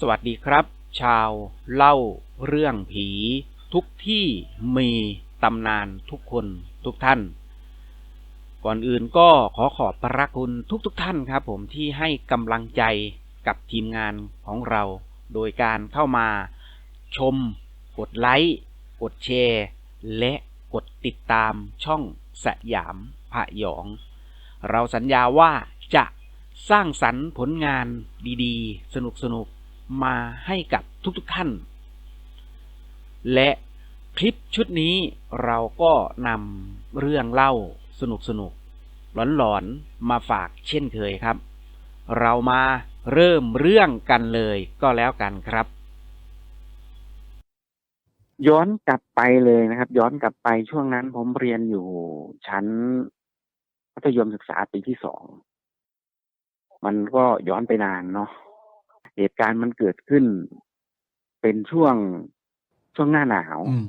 สวัสดีครับ ชาวเล่าเรื่องผี ทุกที่มีตำนานทุกคนทุกท่าน ก่อนอื่นก็ขอขอบพระคุณทุกทุกๆท่านครับ ผมที่ให้กำลังใจกับทีมงานของเรา โดยการเข้ามาชม กดไลค์ กดแชร์ และกดติดตามช่องสยามพะหยอง เราสัญญาว่าจะสร้างสรรค์ผลงานดีๆ สนุกๆ มาให้กับทุกๆท่าน และคลิปชุดนี้เราก็นำเรื่องเล่าสนุกๆหลอนๆมาฝากเช่นเคยครับ เรามาเริ่มเรื่องกันเลยก็แล้วกันครับ ย้อนกลับไปเลยนะครับ ย้อนกลับไปช่วงนั้นผมเรียนอยู่ชั้นมัธยมศึกษาปีที่สองมันก็ย้อนไปนานเนาะ เหตุการณ์มันเกิดขึ้น เป็นช่วงช่วงหน้าหนาวอืม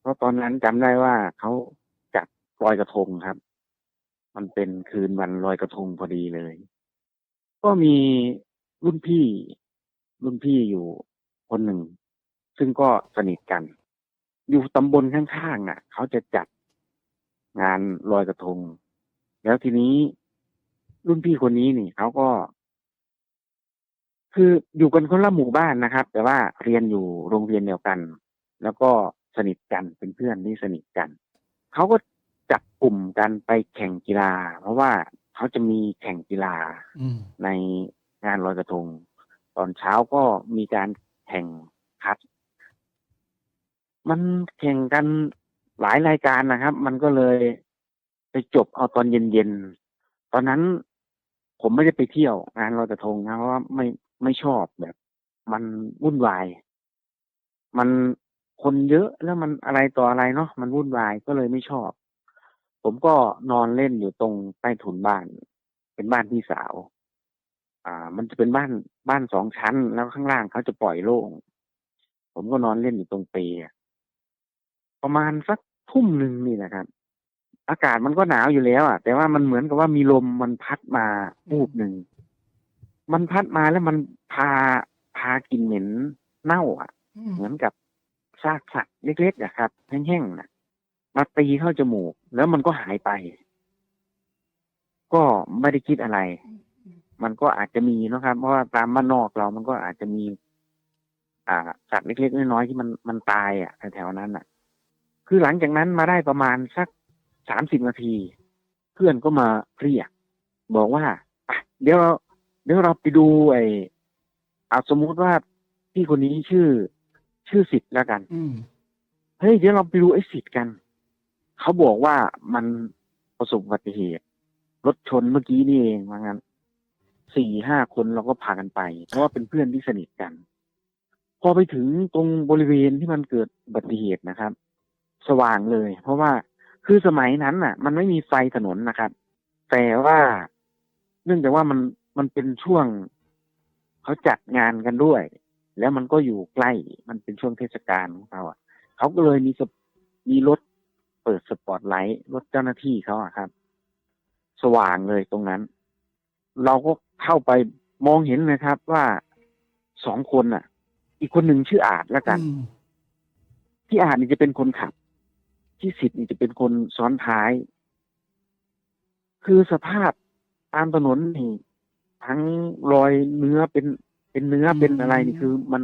เพราะตอนนั้นจำได้ว่าเขาจัดลอยกระทงครับ มันเป็นคืนวันลอยกระทงพอดีเลย ก็มีรุ่นพี่ รุ่นพี่อยู่คนหนึ่ง ซึ่งก็สนิทกัน อยู่ตำบลข้างๆน่ะเขาจะจัดงานลอยกระทง แล้วทีนี้รุ่นพี่คนนี้นี่เขาก็ คืออยู่กันคนละหมู่บ้านนะครับ แต่ว่าเรียนอยู่โรงเรียนเดียวกัน แล้วก็สนิทกันเป็นเพื่อนที่สนิทกันเขาก็จับกลุ่มกันไปแข่งกีฬา เพราะว่าเขาจะมีแข่งกีฬาอืมในงานลอยกระทง ตอนเช้าก็มีการแข่งคัด มันแข่งกันหลายรายการนะครับ มันก็เลยไปจบเอาตอนเย็นๆตอนนั้นผมไม่ได้ไปเที่ยวงานลอยกระทงนะเพราะว่าไม่ ไม่ชอบแบบ มันวุ่นวาย มันคนเยอะแล้วมันอะไรต่ออะไรเนาะมันวุ่นวายก็เลยไม่ชอบ ผมก็นอนเล่นอยู่ตรงใต้ถุนบ้าน เป็นบ้านพี่สาว อ่า มันจะเป็นบ้านบ้านสองชั้น แล้วข้างล่างเขาจะปล่อยโล่งผมก็นอนเล่นอยู่ตรงเปรย์อะประมาณสักทุ่มหนึ่งนี่นะครับ อากาศมันก็หนาวอยู่แล้วอะแต่ว่ามันเหมือนกับว่ามีลมมันพัดมาวูบหนึ่ง มันพัดมาแล้วมันพาพากลินเหม็นเน่าอะอืมเหมือนกับซากสัตว์เล็กๆอะครับแห้งๆนะมาตีเข้าจมูก แล้วมันก็หายไป ก็ไม่ได้คิดอะไร มันก็อาจจะมีเนอะครับ เพราะว่าตามบ้านนอกเรามันก็อาจจะมี อ่า สัตว์เล็กๆน้อยๆที่มันมันตายอะแถวๆนั้นอะ คือหลังจากนั้นมาได้ประมาณสักสามสิบนาที เพื่อนก็มาเรียกบอกว่าอะเดี๋ยวเรา เดี๋ยวเราไปดูไอ้อาสมมุติว่าพี่คนนี้ชื่อ ชื่อสิทธิ์แล้วกัน อืมเฮ้ยเดี๋ยวเราไปดูไอ้สิทธิ์กัน เขาบอกว่ามันประสบอุบัติเหตุรถชนเมื่อกี้นี่เองว่างั้นสี่ห้าคนเราก็พากันไป เพราะว่าเป็นเพื่อนที่สนิทกัน พอไปถึงตรงบริเวณที่มันเกิดอุบัติเหตุนะครับ สว่างเลย เพราะว่าคือสมัยนั้นน่ะ มันไม่มีไฟถนนนะครับ แต่ว่าเนื่องจากว่ามัน มันเป็นช่วงเขาจัดงานกันด้วย แล้วมันก็อยู่ใกล้ มันเป็นช่วงเทศกาลของเขาอะเขาก็เลยมีสปมีรถเปิดสปอตไลท์รถเจ้าหน้าที่เขาอะครับ สว่างเลยตรงนั้น เราก็เข้าไปมองเห็นเลยครับ ว่าสองคนอะ อีกคนหนึ่งชื่ออาจแล้วกันอืมที่อาจนี่จะเป็นคนขับ ที่สิทธิ์นี่จะเป็นคนซ้อนท้าย คือสภาพตามถนนนี่ ทั้งรอยเนื้อเป็นเป็นเนื้อเป็นอะไรนี่คือมัน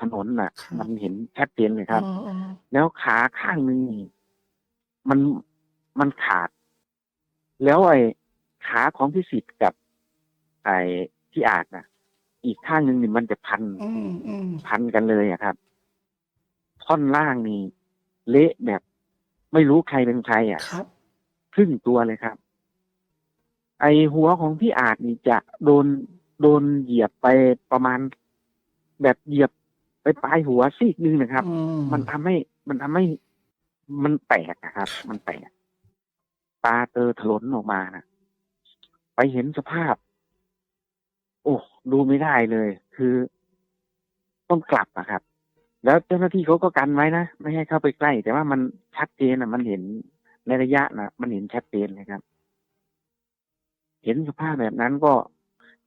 ถนนน่ะมันเห็นชัดเจนเลยครับอ๋ออ๋อแล้วขาข้างหนึ่งนี่มันมันขาด แล้วไอ้ขาของพี่สิทธิ์กับ ไอ้ที่อาจน่ะ อีกข้างหนึ่งนี่มันจะพันอืมอืมพันกันเลยอะครับ ท่อนล่างนี่เละแบบ ไม่รู้ใครเป็นใครอะ ครับ ครึ่งตัวเลยครับ ไอหัวของพี่อาจนี่จะโดนโดนเหยียบไปประมาณ แบบเหยียบไปปลายหัวซีกหนึงนะครับอืมมันทำให้มันทำให้มันแตกนะครับ มันแตกตาเตอถลนออกมานะไปเห็นสภาพ โอ้ดูไม่ได้เลย คือต้องกลับอะครับ แล้วเจ้าหน้าที่เขาก็กันไว้นะไม่ให้เข้าไปใกล้ แต่ว่ามันชัดเจนอะมันเห็นในระยะนะมันเห็นชัดเจนเลยครับ เห็นสภาพแบบนั้นก็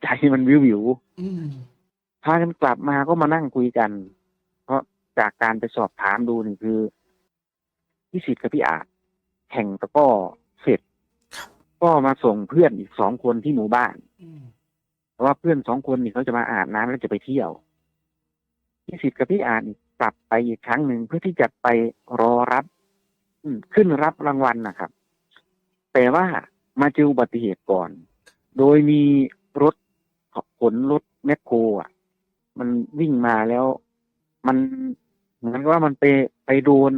ใจมันวิววิวๆอืมพากันกลับมาก็มานั่งคุยกัน เพราะจากการไปสอบถามดูนี่คือพี่สิทธิ์กับพี่อาจแข่งตะกร้อเสร็จ ก็มาส่งเพื่อนอีกสองคนที่หมู่บ้านอืมเพราะว่าเพื่อนสองคนนี่เขาจะมาอาบน้ำแล้วจะไปเที่ยวพี่สิทธิ์กับพี่อาจนี่กลับไปอีกครั้งหนึ่งเพื่อที่จะไปรอรับอืมขึ้นรับรางวัลนะครับ แต่ว่า มาเจออุบัติเหตุก่อน โดยมีรถขนรถแมคโครอะ มันวิ่งมาแล้ว มันเหมือนกับว่ามันไปไปโดน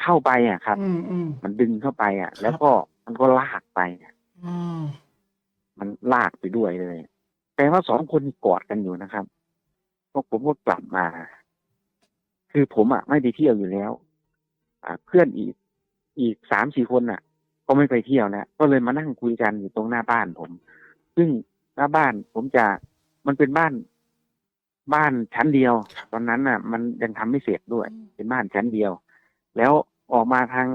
เข้าไปอะครับอืมอืมมันดึงเข้าไปอะ แล้วก็มันก็ลากไปอะอืมมันลากไปด้วยเลยแต่ว่าสองคนนี่กอดกันอยู่นะครับพวกผมก็กลับมา คือผมอะไม่ไปเที่ยวอยู่แล้ว อ่า เพื่อนอีกอีกสามสี่คนอะ ก็ไม่ไปเที่ยวนะก็เลยมานั่งคุยกันอยู่ตรงหน้าบ้านผม ซึ่งหน้าบ้านผมจะมันเป็นบ้าน บ้านชั้นเดียว ตอนนั้นน่ะ มันยังทำไม่เสร็จด้วย เป็นบ้านชั้นเดียว แล้วออกมาทาง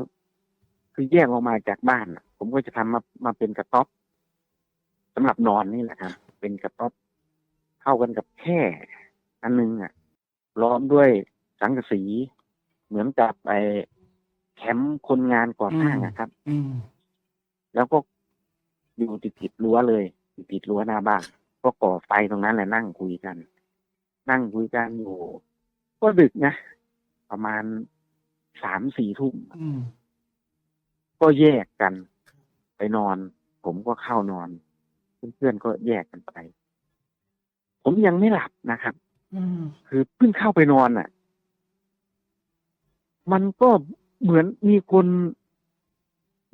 คือแยกออกมาจากบ้านน่ะผมก็จะทำมามาเป็นกระต๊อบสำหรับนอนนี่แหละครับ เป็นกระต๊อบเข้ากันกับแค่อันนึงอะล้อมด้วยสังกะสีเหมือนกับไอ้ แคมป์คนงานก่อสร้างอะครับ อืมแล้วก็อยู่ติดติดๆรั้วเลยติดติดๆรั้วหน้าบ้านก็ก่อไฟตรงนั้นแหละนั่งคุยกัน นั่งคุยกันอยู่ ก็ดึกนะประมาณสามสี่ทุ่มอืมก็แยกกัน ไปนอน ผมก็เข้านอน เพื่อนๆก็แยกกันไป ผมยังไม่หลับนะครับอืมคือเพิ่งเข้าไปนอนอะ มันก็ เหมือนมีคน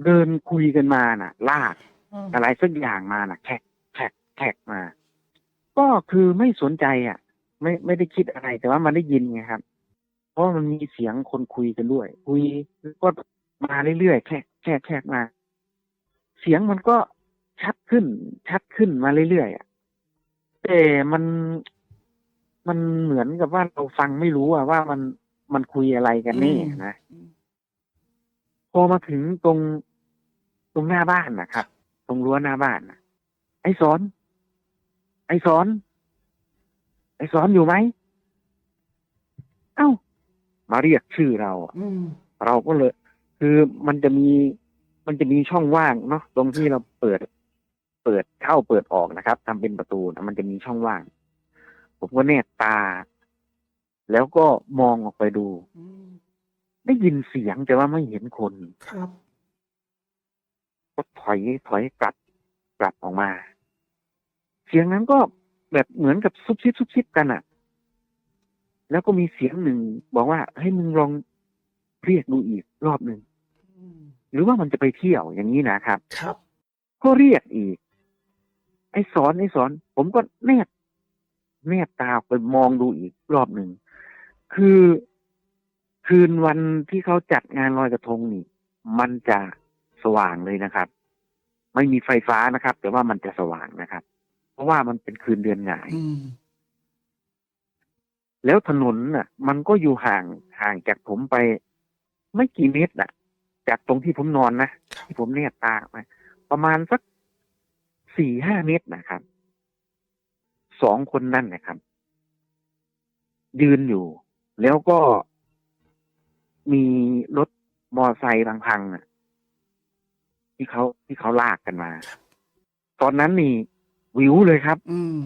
เดินคุยกันมาน่ะ ลากอืมอะไรสักอย่างมาน่ะแขกแขกแขกมา ก็คือไม่สนใจอะ ไม่ไม่ได้คิดอะไรแต่ว่ามันได้ยินไงครับ เพราะมันมีเสียงคนคุยกันด้วย คุยก็มาเรื่อยๆแขกแขกแขกมา เสียงมันก็ชัดขึ้น ชัดขึ้นมาเรื่อยๆอะแต่มันมันเหมือนกับว่าเราฟังไม่รู้อะว่ามันมันคุยอะไรกันแน่นะ พอมาถึงตรงตรงหน้าบ้านนะครับ ตรงรั้วหน้าบ้านนะไอ้สอน ไอ้สอน ไอ้สอนอยู่ไหม เอ้า มาเรียกชื่อเราอะอืมเราก็เลย คือมันจะมี มันจะมีช่องว่างเนาะตรงที่เราเปิด เปิดเข้าเปิดออกนะครับทำเป็นประตูนะมันจะมีช่องว่าง ผมก็แนบตา แล้วก็มองออกไปดูอืม ได้ยินเสียงแต่ว่าไม่เห็นคน ครับ ก็ถอยถอยกลับกลับออกมา เสียงนั้นก็แบบเหมือนกับซุบซิบซุบซิบกันอะ่ะ แล้วก็มีเสียงหนึ่งบอกว่าให้มึงลองเรียกดูอีกรอบหนึ่งอืมหรือว่ามันจะไปเที่ยวอย่างนี้นะครับ ครับ ก็เรียกอีก ไอ้สอนไอ้สอน ผมก็แนบแนบตาไปมองดูอีกรอบหนึ่ง คือ คืนวันที่เขาจัดงานลอยกระทงนี่ มันจะสว่างเลยนะครับ ไม่มีไฟฟ้านะครับ แต่ว่ามันจะสว่างนะครับ เพราะว่ามันเป็นคืนเดือนหงายอืมแล้วถนนน่ะ มันก็อยู่ห่างห่างจากผมไป ไม่กี่เมตรน่ะ จากตรงที่ผมนอนนะที่ผมเนี่ยตาไปประมาณสักสี่ห้าเมตรนะครับสองคนนั่นนะครับ ยืนอยู่ แล้วก็ มีรถมอไซค์พังๆน่ะ ที่เขาที่เขาลากกันมา ตอนนั้นนี่วิวเลยครับ อืม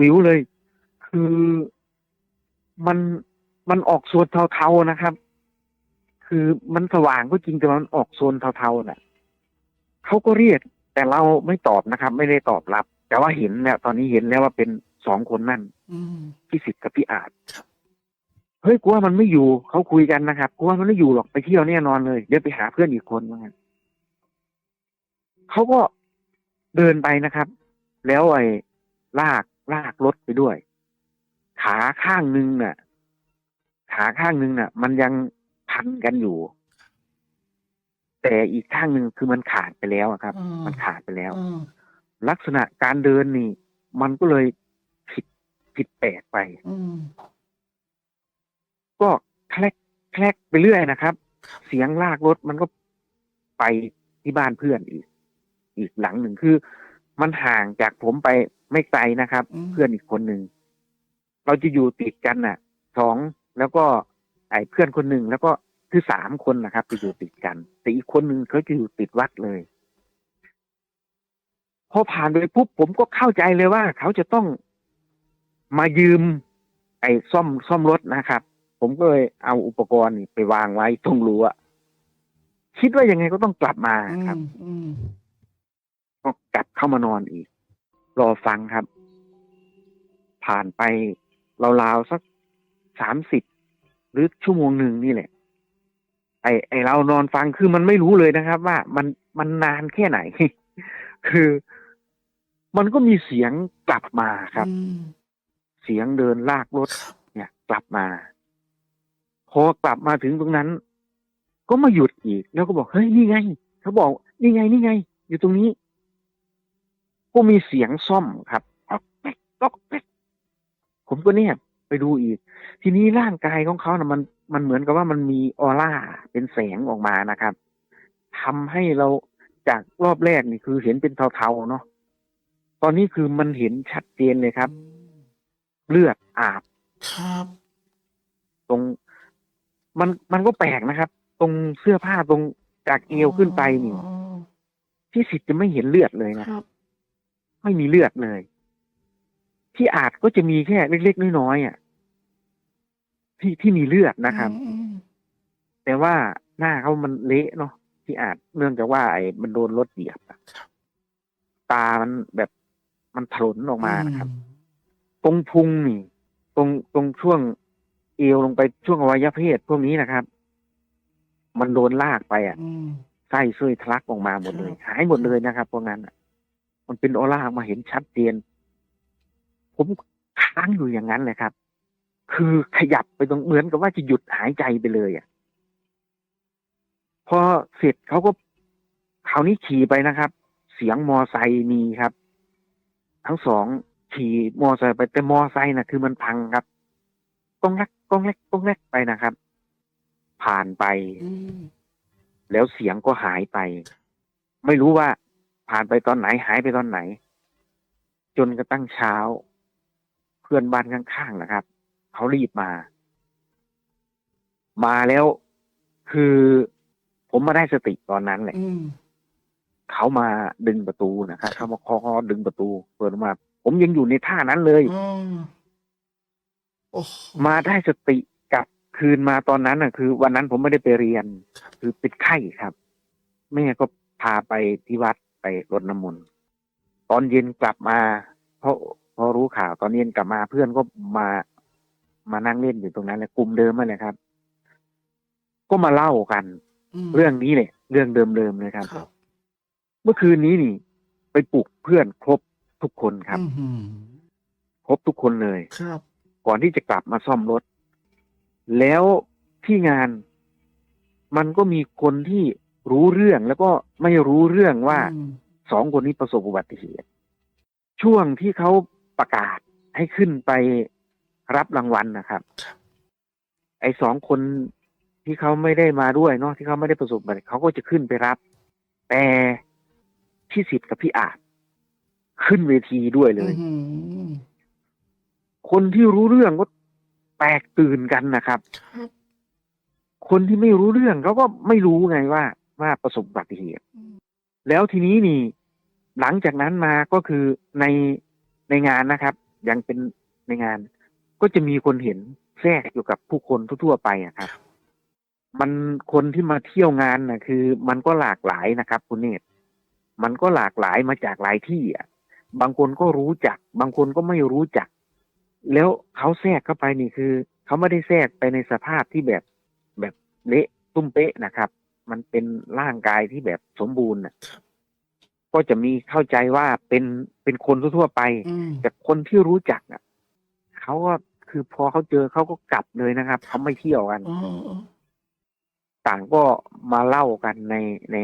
วิวเลย คือมันมันออกโซนเทาๆนะครับ คือมันสว่างก็จริงแต่มันออกโซนเทาๆน่ะเขาก็เรียก แต่เราไม่ตอบนะครับ ไม่ได้ตอบรับ แต่ว่าเห็นแล้วตอนนี้เห็นแล้วว่าเป็นสองคนนั่นอืมพี่สิทธิ์กับพี่อาจครับ เฮ้ยกูว่ามันไม่อยู่เขาคุยกันนะครับกูว่ามันไม่อยู่หรอกไปเที่ยวแน่นอนเลยเดี๋ยวไปหาเพื่อนอีกคนว่างั้นเขาก็เดินไปนะครับ แล้วไอ้ลากลากรถไปด้วย ขาข้างหนึ่งน่ะ ขาข้างหนึ่งน่ะ มันยังพันกันอยู่ แต่อีกข้างหนึ่งคือมันขาดไปแล้วอะครับอืมมันขาดไปแล้วอืมลักษณะการเดินนี่ มันก็เลยผิดผิดแปลกไปอืม ก็แคลกแคลกไปเรื่อยนะครับ เสียงลากรถมันก็ไปที่บ้านเพื่อนอีก อีกหลังหนึ่งคือ มันห่างจากผมไปไม่ไกลนะครับอืมเพื่อนอีกคนหนึ่งเราจะอยู่ติดกันน่ะสองแล้วก็ไอ้เพื่อนคนหนึ่งแล้วก็คือสามคนนะครับจะอยู่ติดกันแต่อีกคนหนึ่งเขาจะอยู่ติดวัดเลย พอผ่านไปปุ๊บผมก็เข้าใจเลยว่าเขาจะต้องมายืม ไอ้ซ่อมซ่อมรถนะครับ ผมก็เลยเอาอุปกรณ์นี่ไปวางไว้ตรงรั้วคิดว่ายังไงก็ต้องกลับมาอืครับมอืมก็กลับเข้ามานอนอีก รอฟังครับ ผ่านไปราวๆสักสามสิบหรือชั่วโมงหนึ่งนี่แหละ ไอไอเรานอนฟังคือมันไม่รู้เลยนะครับ ว่ามันมันนานแค่ไหน คือมันก็มีเสียงกลับมาครับอืมเสียงเดินลากรถครับเนี่ย กลับมา พอกลับมาถึงตรงนั้น ก็มาหยุดอีก แล้วก็บอกเฮ้ยนี่ไง เขาบอกนี่ไงนี่ไง อยู่ตรงนี้ ก็มีเสียงซ่อมครับก๊อกแก๊กก๊อกแก๊กผมก็เนี่ย ไปดูอีก ทีนี้ร่างกายของเขานะมันมันเหมือนกับว่ามันมีออร่าเป็นแสงออกมานะครับทำให้เราจากรอบแรกนี่คือเห็นเป็นเทาๆเนาะตอนนี้คือมันเห็นชัดเจนเลยครับ เลือดอาบครับ ตรง มันมันก็แปลกนะครับ ตรงเสื้อผ้าตรงจากเอวขึ้นไปนี่อ๋อที่สิทธิ์จะไม่เห็นเลือดเลยนะครับ ไม่มีเลือดเลย ที่อาจก็จะมีแค่เล็กๆน้อยๆอะ ที่ที่มีเลือดนะครับอืมแต่ว่าหน้าเขามันเละเนาะที่อาจเนื่องจากว่า ไอ้มันโดนรถเหยียบอะตามันแบบมันถลนออกมานะครับ ตรงพุงนี่ ตรงตรงช่วง เอวลงไปช่วงอวัยวะเพศพวกนี้นะครับ มันโดนลากไปอะอืมไส้เส้ยทะลักออกมาหมดเลยครับหายหมดเลยนะครับพวกนั้นอะมันเป็นออร่ามาเห็นชัดเจน ผมค้างอยู่อย่างนั้นเลยครับ คือขยับไปตรงเหมือนกับว่าจะหยุดหายใจไปเลยอะพอเสร็จเขาก็คราวนี้ขี่ไปนะครับ เสียงมอไซค์มีครับ ทั้งสองขี่มอไซค์ไปแต่มอไซค์นะคือมันพังครับก้องแรก ก้องแรกก้องแรกไปนะครับ ผ่านไปอืมแล้วเสียงก็หายไป ไม่รู้ว่า ผ่านไปตอนไหนหายไปตอนไหน จนกระทั่งเช้า เพื่อนบ้านข้างๆนะครับเขารีบมา มาแล้วคือผมมาได้สติตอนนั้นแหละอืมเขามาดึงประตูนะครับเขามาเคาะดึงประตู เปิดออกมา ผมยังอยู่ในท่านั้นเลยอ๋อ โอ้โหมาได้สติกลับคืนมาตอนนั้นน่ะ คือ วันนั้นผมไม่ได้ไปเรียน คือเป็นไข้ครับ แม่ก็พาไปที่วัดไปรดน้ำมนต์ตอนเย็นกลับมาเพราะพอรู้ข่าวตอนเย็นกลับมาเพื่อนก็มามานั่งเล่นอยู่ตรงนั้นแหละกลุ่มเดิมนั่นแหละครับ ก็มาเล่ากัน มเรื่องนี้เลยเรื่องเดิมๆเลยครับ ครับเมื่อคืนนี้นี่ ไปปลุกเพื่อนครบทุกคนครับ อื้อหือครบทุกคนเลย ครับ ก่อนที่จะกลับมาซ่อมรถ แล้วที่งานมันก็มีคนที่รู้เรื่องแล้วก็ไม่รู้เรื่องว่าอืมสองคนนี้ประสบอุบัติเหตุ ช่วงที่เขาประกาศให้ขึ้นไปรับรางวัลนะครับ ไอ้สองคนที่เขาไม่ได้มาด้วยเนาะที่เขาไม่ได้ประสบอุบัติเหตุเขาก็จะขึ้นไปรับ แต่พี่สิทธิ์กับพี่อาจขึ้นเวทีด้วยเลยอื้อหือ คนที่รู้เรื่องก็แตกตื่นกันนะครับครับ คนที่ไม่รู้เรื่องเขาก็ไม่รู้ไงว่าว่าประสบอุบัติเหตุอืมแล้วทีนี้นี่ หลังจากนั้นมาก็คือในในงานนะครับ ยังเป็นในงาน ก็จะมีคนเห็นแทรกอยู่กับผู้คนทั่วๆไปอะครับ มันคนที่มาเที่ยวงานนะคือ มันก็หลากหลายนะครับ คุณเนตรมันก็หลากหลายมาจากหลายที่อะ บางคนก็รู้จัก บางคนก็ไม่รู้จัก แล้วเขาแทรกเข้าไปนี่คือเขาไม่ได้แทรกไปในสภาพที่แบบแบบเละตุ้มเป๊ะนะครับ มันเป็นร่างกายที่แบบสมบูรณ์น่ะก็จะมีเข้าใจว่าเป็นเป็นคนทั่วๆไปอืมแต่คนที่รู้จักอะเขาก็คือพอเขาเจอเขาก็กลับเลยนะครับเขาไม่เที่ยวกันอ๋อต่างก็มาเล่ากันในใน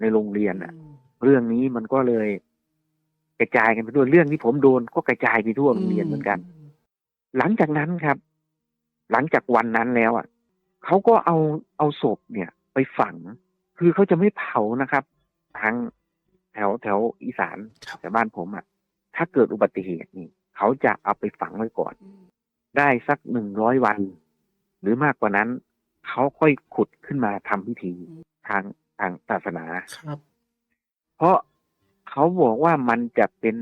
ในโรงเรียนอะ เรื่องนี้มันก็เลย กระจายกันไปทั่วเรื่องที่ผมโดนก็กระจายไปทั่วโรงเรียนเหมือนกัน หลังจากนั้นครับ หลังจากวันนั้นแล้วอะเขาก็เอาเอาศพเนี่ย ไปฝัง คือเขาจะไม่เผานะครับ ทางแถวแถวอีสานครับแต่บ้านผมอะ ถ้าเกิดอุบัติเหตุนี่เขาจะเอาไปฝังไว้ก่อนอืมได้สักหนึ่งร้อยวัน หรือมากกว่านั้นเขาค่อยขุดขึ้นมาทำพิธีทางทางศาสนาครับ เพราะเขาบอกว่ามันจะเป็น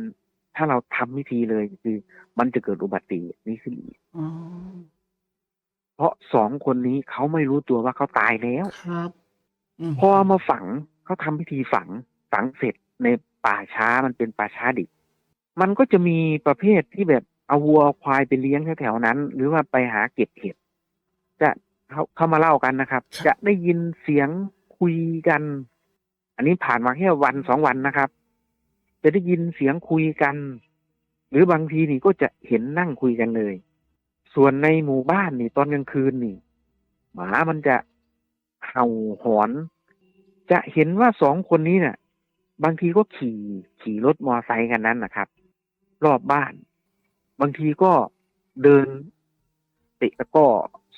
ถ้าเราทำพิธีเลยคือ มันจะเกิดอุบัติเหตุนี้ขึ้นอีกอ๋อเพราะสองคนนี้เขาไม่รู้ตัวว่าเขาตายแล้วครับมพอเอามาฝังเขาทำพิธีฝังฝังเสร็จในป่าช้ามันเป็นป่าช้าดิบมันก็จะมีประเภทที่แบบเอาวัวเอาควายไปเลี้ยงแถวๆนั้น หรือว่าไปหาเก็บเห็ดจะเขาเขามาเล่ากันนะครับ จะได้ยินเสียงคุยกัน อันนี้ผ่านมาแค่วันสองวันนะครับ จะได้ยินเสียงคุยกัน หรือบางทีนี่ก็จะเห็นนั่งคุยกันเลย ส่วนในหมู่บ้านนี่ตอนกลางคืนนี่ หมามันจะเห่าหอน จะเห็นว่าสองคนนี้เนี่ยบางทีก็ขี่ขี่รถมอไซค์กันนั้นนะครับ รอบบ้าน บางทีก็เดินเตะตะกร้อ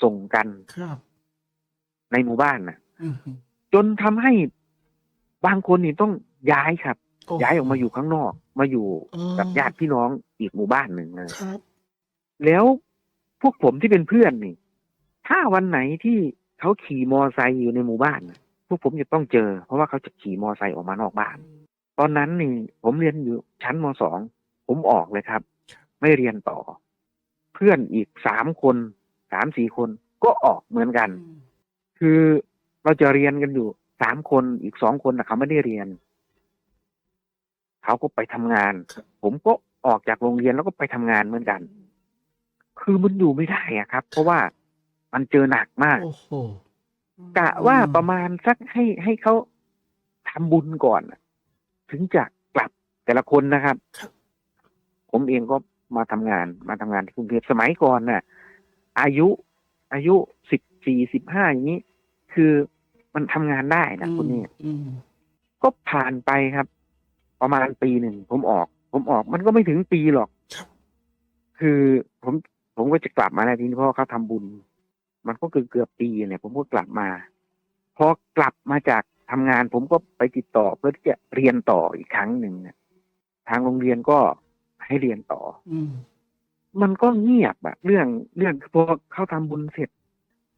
ส่งกันครับ ในหมู่บ้านนะอืมจนทำให้บางคนนี่ต้องย้ายครับโอ้ ย้ายออกมาอยู่ข้างนอก มาอยู่อ๋อกับญาติพี่น้องอีกหมู่บ้านหนึ่งเลยครับแล้วพวกผมที่เป็นเพื่อนนี่ ถ้าวันไหนที่เขาขี่มอไซค์อยู่ในหมู่บ้านน่ะพวกผมจะต้องเจอ เพราะว่าเขาจะขี่มอไซค์ออกมานอกบ้าน ตอนนั้นนี่ ผมเรียนอยู่ชั้นมสองผมออกเลยครับ ไม่เรียนต่อ เพื่อนอีกสามคนสามสี่คนก็ออกเหมือนกัน คือเราจะเรียนกันอยู่สามคนอีกสองคนนะเขาไม่ได้เรียน เขาก็ไปทำงานครับผมก็ออกจากโรงเรียนแล้วก็ไปทำงานเหมือนกัน คือมันอยู่ไม่ได้อะครับ เพราะว่ามันเจอหนักมากโอ้โหกะว่าประมาณสักให้ให้เขาทำบุญก่อนน่ะถึงจะกลับแต่ละคนนะครับครับผมเองก็มาทำงาน มาทำงานที่กรุงเทพสมัยก่อนน่ะ อายุ อายุสิบสี่สิบห้าอย่างนี้ คือมันทำงานได้นะคนนี้อืมก็ผ่านไปครับ ประมาณปีหนึ่งผมออก ผมออกมันก็ไม่ถึงปีหรอกครับคือผมผมก็จะกลับมาแล้วทีนี้เพราะเขาทำบุญ มันก็เกือบเกือบปีเนี่ยผมก็กลับมาพอกลับมาจากทำงาน ผมก็ไปติดต่อเพื่อที่จะเรียนต่ออีกครั้งหนึ่งเนี่ยทางโรงเรียนก็ให้เรียนต่อ อืมมันก็เงียบอะเรื่องเรื่องพอเขาทำบุญเสร็จ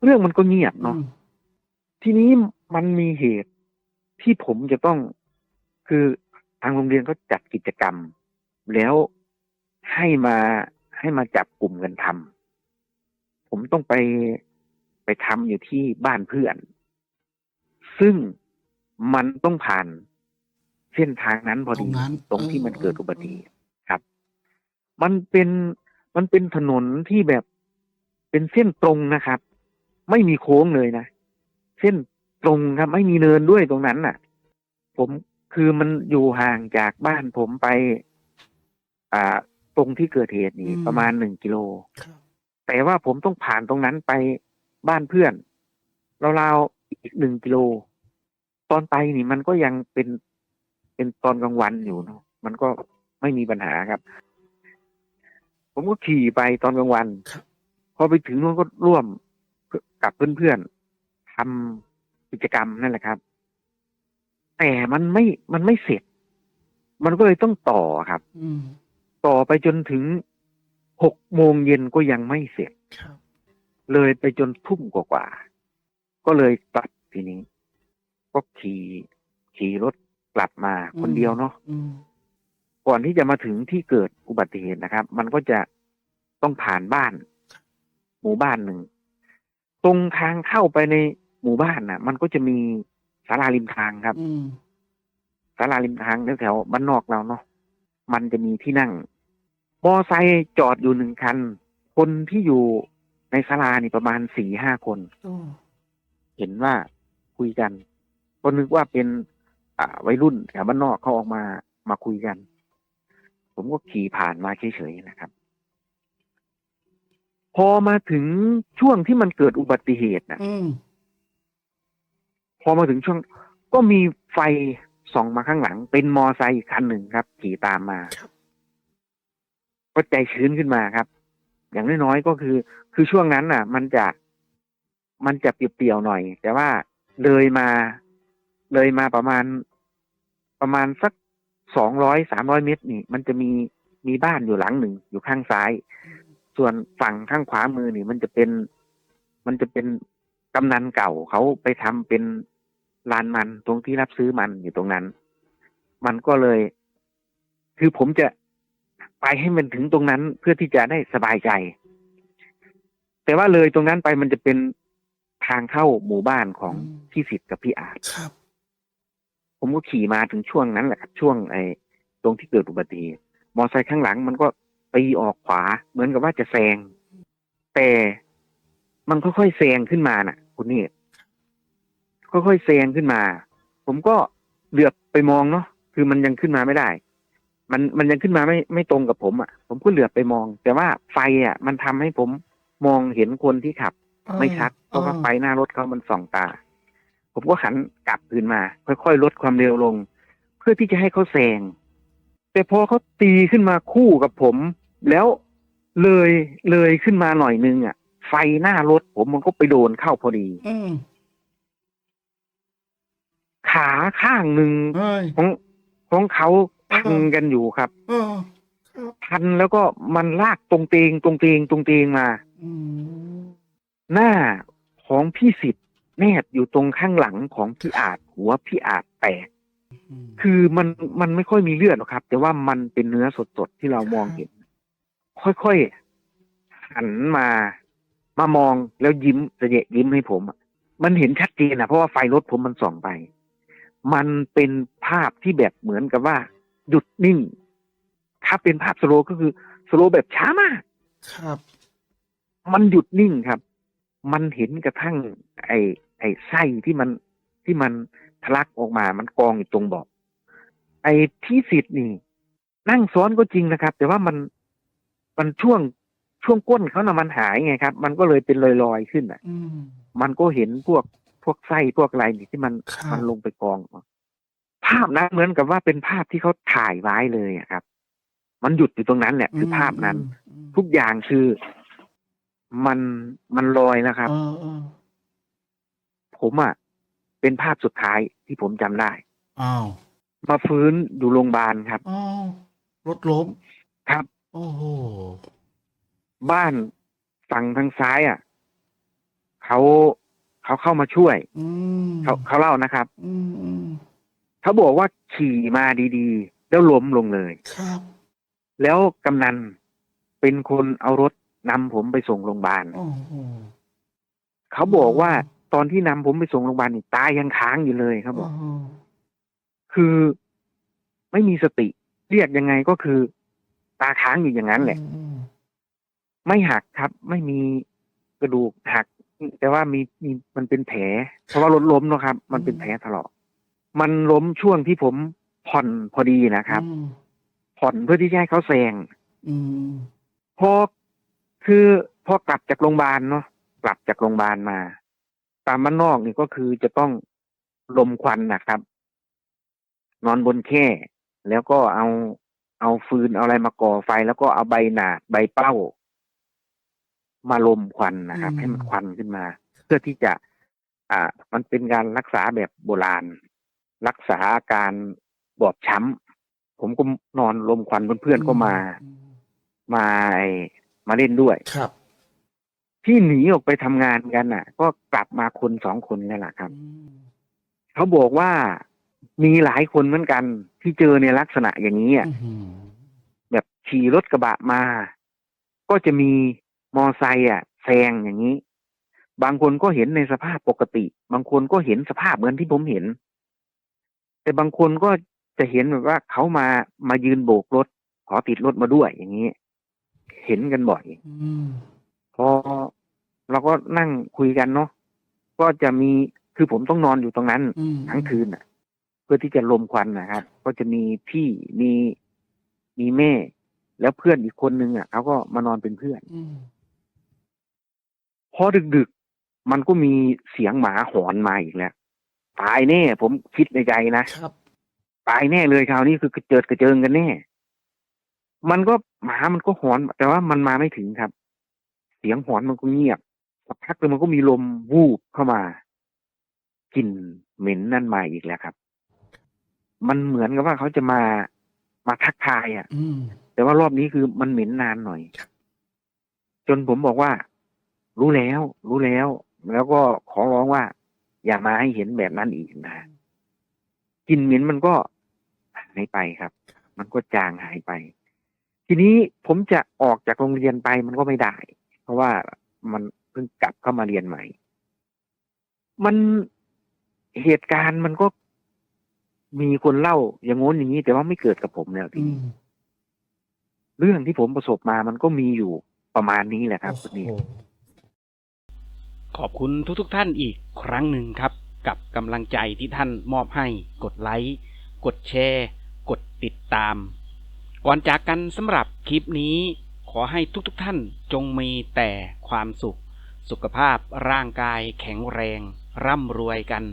เรื่องมันก็เงียบเนาะอืมทีนี้มันมีเหตุที่ผมจะต้องคือ ทางโรงเรียนก็จัดกิจกรรม แล้วให้มาให้มาจับกลุ่มกันทำผมต้องไปไปทำอยู่ที่บ้านเพื่อน ซึ่งมันต้องผ่านเส้นทางนั้นพอตรดีงนั้นตรงที่มันเกิดอุบัติเหเตุครับ มันเป็นมันเป็นถนนที่แบบเป็นเส้นตรงนะครับ ไม่มีโค้งเลยนะ เส้นตรงครับ ไม่มีเนินด้วยตรงนั้นน่ะ ผม คือมันอยู่ห่างจากบ้านผมไป อ่า ตรงที่เกิดเหตุนี่อืมประมาณหนึ่งกิโลครับแต่ว่าผมต้องผ่านตรงนั้นไปบ้านเพื่อนราวๆอีกหนึ่งกิโล ตอนไปนี่มันก็ยังเป็นเป็นตอนกลางวันอยู่เนาะมันก็ไม่มีปัญหาครับ ผมก็ขี่ไปตอนกลางวันครับพอไปถึงนู้นก็ร่วมกับเพื่อนๆทำกิจกรรมนั่นแหละครับ แต่มันไม่มันไม่เสร็จ มันก็เลยต้องต่อครับอืมต่อไปจนถึงหกโมงเย็นก็ยังไม่เสร็จครับเลยไปจนทุ่มกว่าๆก็เลยกลับทีนี้ ก็ขี่ขี่รถกลับมาคนเดียวเนาะอืมก่อนที่จะมาถึงที่เกิดอุบัติเหตุนะครับ มันก็จะต้องผ่านบ้าน หมู่บ้านหนึ่ง ตรงทางเข้าไปในหมู่บ้านน่ะ มันก็จะมี ศาลาริมทางครับอืมศาลาริมทางแถวๆบ้านนอกเราเนาะมันจะมีที่นั่ง มอไซค์จอดอยู่หนึ่งคัน คนที่อยู่ในศาลานี่ประมาณสี่ห้าคนโอ้เห็นว่าคุยกันก็นึกว่าเป็นอ่าวัยรุ่นแถวบ้านนอกเขาออกมามาคุยกัน ผมก็ขี่ผ่านมาเฉยๆนะครับ พอมาถึงช่วงที่มันเกิดอุบัติเหตุนะอืม พอมาถึงช่วงก็มีไฟส่องมาข้างหลัง เป็นมอไซค์อีกคันหนึ่งครับ ขี่ตามมาครับก็ใจชื้นขึ้นมาครับ อย่างน้อยๆก็คือ คือช่วงนั้นน่ะ มันจะมันจะเปรียวๆหน่อย แต่ว่าเลยมาเลยมาประมาณประมาณสักสองร้อยสามร้อยเมตรนี่ มันจะมีมีบ้านอยู่หลังหนึ่งอยู่ข้างซ้าย ส่วนฝั่งข้างขวามือนี่ มันจะเป็น มันจะเป็นกำนันเก่าเขาไปทำเป็น ลานมันตรงที่รับซื้อมันอยู่ตรงนั้น มันก็เลย คือผมจะไปให้มันถึงตรงนั้นเพื่อที่จะได้สบายใจ แต่ว่าเลยตรงนั้นไปมันจะเป็นทางเข้าหมู่บ้านของอืมพี่สิทธิ์กับพี่อาจครับ ผมก็ขี่มาถึงช่วงนั้นแหละครับช่วงไอ้ตรงที่เกิดอุบัติเหตุมอไซค์ข้างหลังมันก็ตีออกขวา เหมือนกับว่าจะแซงแต่มันค่อยๆแซงขึ้นมาน่ะ คุณนี่ ค่อยๆแซงขึ้นมา ผมก็เหลือบไปมองเนาะคือมันยังขึ้นมาไม่ได้ มันมันยังขึ้นมาไม่ไม่ตรงกับผมอะ ผมก็เหลือบไปมอง แต่ว่าไฟอะ มันทำให้ผมมองเห็นคนที่ขับ ไม่ชัดเพราะว่าไฟหน้ารถเขามันส่องตา ผมก็หันกลับคืนมา ค่อยๆลดความเร็วลง เพื่อที่จะให้เขาแซงแต่พอเขาตีขึ้นมาคู่กับผม แล้วเลยเลยขึ้นมาหน่อยนึงอะ ไฟหน้ารถผมมันก็ไปโดนเข้าพอดี อืม ขาข้างหนึ่งเฮ้ย ของของเขาพันอืมกันอยู่ครับ เออครับพันแล้วก็มันลากตรงเตงตรงเตงตรงเตงมา อืมหน้าของพี่สิทธิ์แนบอยู่ตรงข้างหลังของพี่อาจหัวพี่อาจแตกอืมคือมันมันไม่ค่อยมีเลือดหรอกครับ แต่ว่ามันเป็นเนื้อสดๆที่เรามองเห็น ค่อยๆหันมามามองแล้วยิ้มเสยะยิ้มให้ผมอะมันเห็นชัดเจนนะเพราะว่าไฟรถผมมันส่องไป มันเป็นภาพที่แบบเหมือนกับว่า หยุดนิ่ง ถ้าเป็นภาพสโลว์ก็คือสโลว์แบบช้ามาก ครับ มันหยุดนิ่งครับ มันเห็นกระทั่ง ไอ้ไอ้ไส้ที่มันที่มันทะลักออกมา มันกองอยู่ตรงเบอก ไอ้ที่สิทธิ์นี่ นั่งซ้อนก็จริงนะครับ แต่ว่ามันมันช่วงช่วงก้นเขานะ่ะมันหายไงครับ มันก็เลยเป็นลอยๆขึ้นอะอืมมันก็เห็นพวก พวกไส้พวกอะไรนี่ที่มันครับ มันลงไปกอง ภาพนั้นเหมือนกับว่าเป็นภาพที่เขาถ่ายไว้เลยอะครับ มันหยุดอยู่ตรงนั้นแหละคือภาพนั้น อืมทุกอย่างคือมันมันลอยนะครับ เออเออผมอะเป็นภาพสุดท้ายที่ผมจำได้ อ้าวมาฟื้นอยู่โรงพยาบาลครับ อ้าวรถล้ม ครับ โอ้โหบ้านฝั่งทางซ้ายอะเขา เขาเข้ามาช่วยอืมเขาเขาเล่านะครับอืมอืมเขาบอกว่าขี่มาดีๆ แล้วล้มลงเลยครับ แล้วกำนันเป็นคนเอารถนำผมไปส่งโรงพยาบาลโอ้โหเขาบอกว่าตอนที่นำผมไปส่งโรงพยาบาลนี่ตายังค้างอยู่เลยครับบอกโอ้โหคือไม่มีสติ เรียกยังไงก็คือ ตาค้างอยู่อย่างนั้นแหละอืมไม่หักครับ ไม่มีกระดูกหัก แต่ว่ามีมีมันเป็นแผล เพราะว่ารถล้มเนอะครับ มันเป็นแผลถลอกมันล้มช่วงที่ผมผ่อนพอดีนะครับอืมผ่อนเพื่อที่จะให้เขาแซงอืมพอคือพอกลับจากโรงพยาบาลเนาะกลับจากโรงพยาบาลมา ตามบ้านนอกนี่ก็คือจะต้องลมควันนะครับ นอนบนแคร่แล้วก็เอาเอาฟืนเอาอะไรมาก่อไฟ แล้วก็เอาใบหนาดใบเป้า มาลมควันนะครับ ให้มันควันขึ้นมา เพื่อที่จะ อ่า มันเป็นการรักษาแบบโบราณ รักษาอาการบอบช้ำผมก็นอนลมควันเพื่อนๆก็มาอืมมาไอ้มาเล่นด้วยครับที่หนีออกไปทำงานกันน่ะ ก็กลับมาคนสองคนนี่แหละครับอืมเขาบอกว่ามีหลายคนเหมือนกันที่เจอในลักษณะอย่างนี้อะอืมแบบขี่รถกระบะมา ก็จะมี มอไซค์อะแซงอย่างนี้ บางคนก็เห็นในสภาพปกติ บางคนก็เห็นสภาพเหมือนที่ผมเห็น แต่บางคนก็จะเห็นแบบว่าเขามามายืนโบกรถ ขอติดรถมาด้วยอย่างนี้ เห็นกันบ่อยอืมพอเราก็นั่งคุยกันเนาะก็จะมีคือผมต้องนอนอยู่ตรงนั้นอืมทั้งคืนน่ะ เพื่อที่จะลมควันนะครับก็จะมีพี่มีมีแม่ แล้วเพื่อนอีกคนนึงอะเขาก็มานอนเป็นเพื่อนอืม พอดึกๆ มันก็มีเสียงหมาหอนมาอีกแล้วตายแน่ ผมคิดในใจนะครับ ตายแน่เลยคราวนี้คือกระเจิดกระเจิงกันแน่ มันก็หมามันก็หอน แต่ว่ามันมาไม่ถึงครับ เสียงหอนมันก็เงียบสักพักเลยมันก็มีลมวูบเข้ามากลิ่นเหม็นนั่นมาอีกแล้วครับ มันเหมือนกับว่าเขาจะมามาทักทายอะอืมแต่ว่ารอบนี้คือมันเหม็นนานหน่อย จนผมบอกว่า รู้แล้วรู้แล้ว แล้วก็ขอร้องว่า อย่ามาให้เห็นแบบนั้นอีกนะกลินเหม็นมันก็หายไปครับ มันก็จางหายไป ทีนี้ผมจะออกจากโรงเรียนไปมันก็ไม่ได้ เพราะว่ามันเพิ่งกลับเข้ามาเรียนใหม่ มันเหตุการณ์มันก็มีคนเล่าอย่างงู้นอย่างนี้ แต่ว่าไม่เกิดกับผมแล้วทีอืนี้มเรื่องที่ผมประสบมามันก็มีอยู่ประมาณนี้แหละครับโอ้นี่โห ขอบคุณทุกๆท่านอีกครั้งหนึ่งครับ กับกำลังใจที่ท่านมอบให้กดไลค์กดแชร์ กดติดตาม ก่อนจากกันสำหรับคลิปนี้ ขอให้ทุกๆท่านจงมีแต่ความสุข สุขภาพร่างกายแข็งแรง ร่ำรวยกัน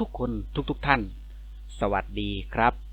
ทุกๆคนทุกๆท่าน สวัสดีครับ